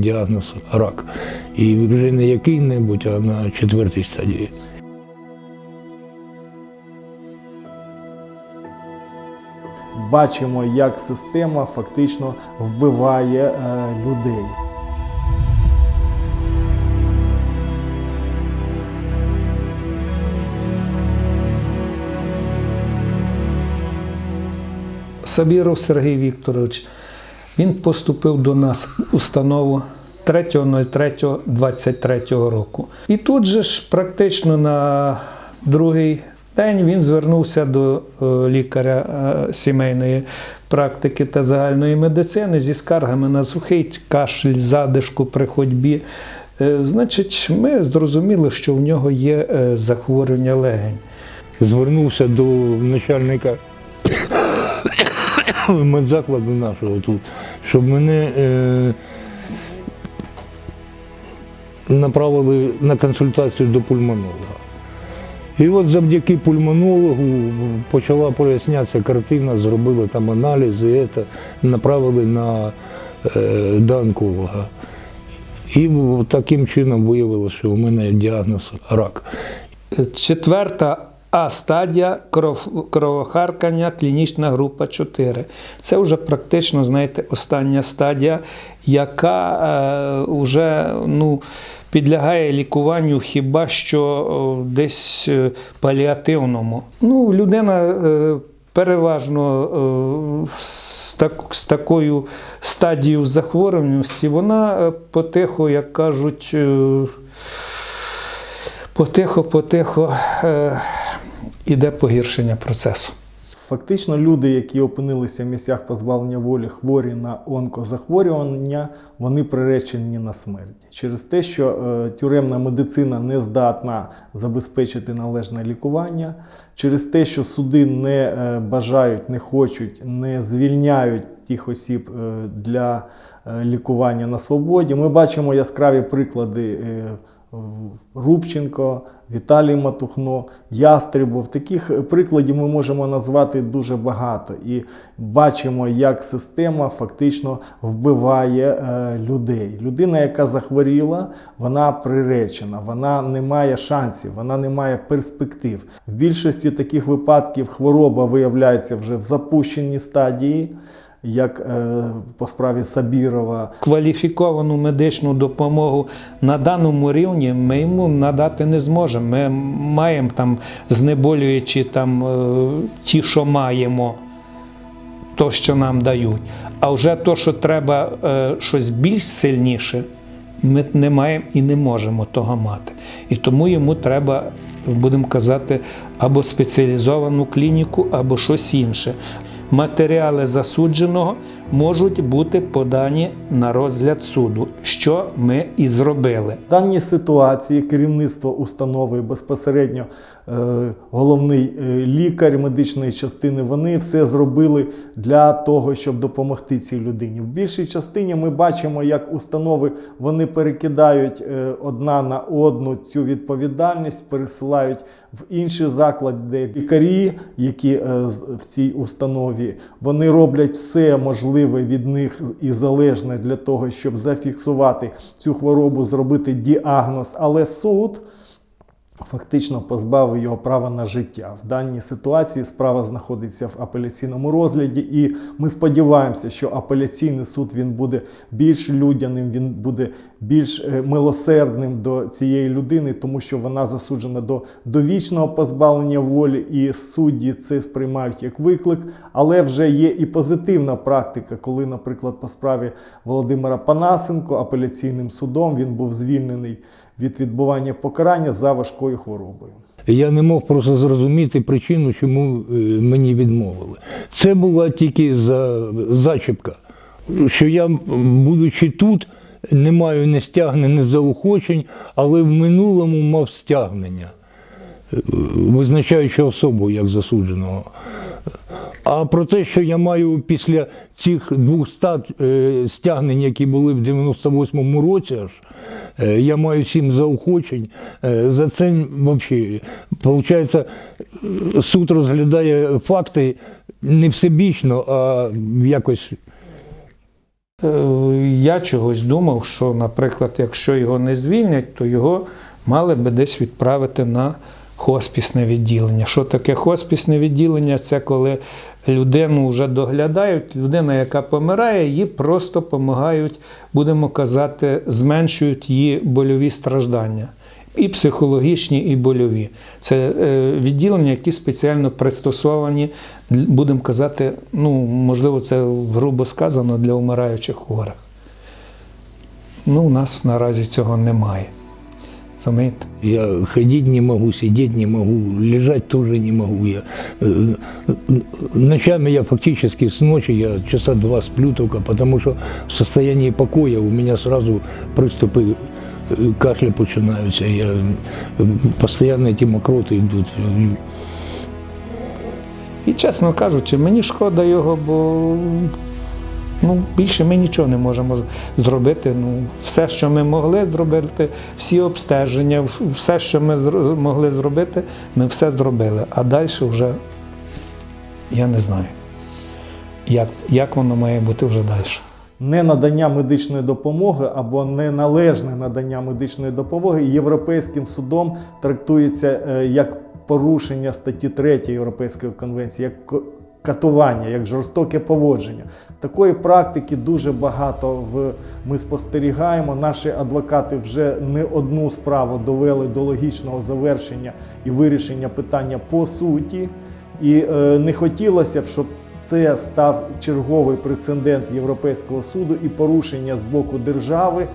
діагноз рак. І вже не який-небудь, а на четвертій стадії. Бачимо, як система фактично вбиває е, людей. Сабіров Сергій Вікторович. Він поступив до нас в установу 3.03.23 року. І тут же ж практично на другий день він звернувся до е, лікаря е, сімейної практики та загальної медицини зі скаргами на сухий кашель, задишку при ходьбі. Е, Значить, ми зрозуміли, що в нього є захворювання легень. Звернувся до начальника медзакладу нашого тут, щоб мене е, направили на консультацію до пульмонолога. І от завдяки пульмонологу почала прояснятися картина, зробили там аналізи, це, направили на е, до онколога. І таким чином виявилося, що у мене діагноз рак. Четверта А стадія кров, кровохаркання, клінічна група 4. Це вже практично, знаєте, остання стадія, яка е, вже ну, підлягає лікуванню хіба що десь е, паліативному. Ну, людина е, переважно е, так, з такою стадією захворюваності, вона е, потихо, як кажуть, потихо-потихо е, іде погіршення процесу. Фактично, люди, які опинилися в місцях позбавлення волі, хворі на онкозахворювання, вони приречені на смерть через те, що е, тюремна медицина не здатна забезпечити належне лікування, через те, що суди не е, бажають, не хочуть, не звільняють тих осіб е, для е, лікування на свободі. Ми бачимо яскраві приклади. е, Рубченко, Віталій Матухно, Ястребов. Таких прикладів ми можемо назвати дуже багато. І бачимо, як система фактично вбиває е, людей. Людина, яка захворіла, вона приречена, вона не має шансів, вона не має перспектив. В більшості таких випадків хвороба виявляється вже в запущеній стадії. Як е, по справі Сабірова, Кваліфіковану медичну допомогу на даному рівні ми йому надати не зможемо. Ми маємо там знеболюючі там е, ті, що маємо, то, що нам дають. А вже то, що треба е, щось більш сильніше, ми не маємо і не можемо того мати. І тому йому треба, будемо казати, або спеціалізовану клініку, або щось інше. Матеріали засудженого можуть бути подані на розгляд суду, що ми і зробили. В даній ситуації керівництво установи безпосередньо головний е, лікар медичної частини. Вони все зробили для того, щоб допомогти цій людині. В більшій частині ми бачимо, як установи вони перекидають е, одна на одну цю відповідальність, пересилають в інші заклади, де лікарі, які е, в цій установі, вони роблять все можливе від них і залежне для того, щоб зафіксувати цю хворобу, зробити діагноз. Але суд фактично позбавив його права на життя. В даній ситуації справа знаходиться в апеляційному розгляді, і ми сподіваємося, що апеляційний суд він буде більш людяним, він буде більш е, милосердним до цієї людини, тому що вона засуджена до довічного позбавлення волі, і судді це сприймають як виклик. Але вже є і позитивна практика, коли, наприклад, по справі Володимира Панасенко апеляційним судом він був звільнений від відбування покарання за важкою хворобою. Я не мог просто зрозуміти причину, чому е, мені відмовили. Це була тільки за, зачіпка, що я, будучи тут, не маю ні стягнень, ні заохочень, але в минулому мав стягнення, е, визначаючи особу як засудженого. А про те, що я маю після цих двох стат е, стягнень, які були в 98-му році, аж е, я маю сім заохочень. е, За це взагалі, виходить, суд розглядає факти не всебічно, а якось Я чогось думав, що, наприклад, якщо його не звільнять, то його мали би десь відправити на хоспісне відділення. Що таке хоспісне відділення? Це коли людину вже доглядають, людина, яка помирає, їй просто допомагають, будемо казати, зменшують її больові страждання. І психологічні, і больові. Це е, відділення, які спеціально пристосовані, будемо казати, ну, можливо, це грубо сказано для вмираючих хворих. Ну, у нас наразі цього немає. Розумієте? Я ходить не могу, сидеть не могу, лежать тоже не могу. Я, э, э, ночами я фактически с ночи, я часа два сплю только, потому что в состоянии покоя у меня сразу приступы э, кашля починаються. Я, э, постоянно эти мокроты идут. І чесно кажучи, мені шкода його, бо ну, більше ми нічого не можемо зробити. Ну, все, що ми могли зробити, всі обстеження, все, що ми могли зробити, ми все зробили. А далі вже я не знаю, як, як воно має бути вже далі. Ненадання медичної допомоги або неналежне надання медичної допомоги Європейським судом трактується е, як порушення статті 3 Європейської конвенції, як катування, як жорстоке поводження. Такої практики дуже багато в ми спостерігаємо. Наші адвокати вже не одну справу довели до логічного завершення і вирішення питання по суті. І е, не хотілося б, щоб це став черговий прецедент Європейського суду і порушення з боку держави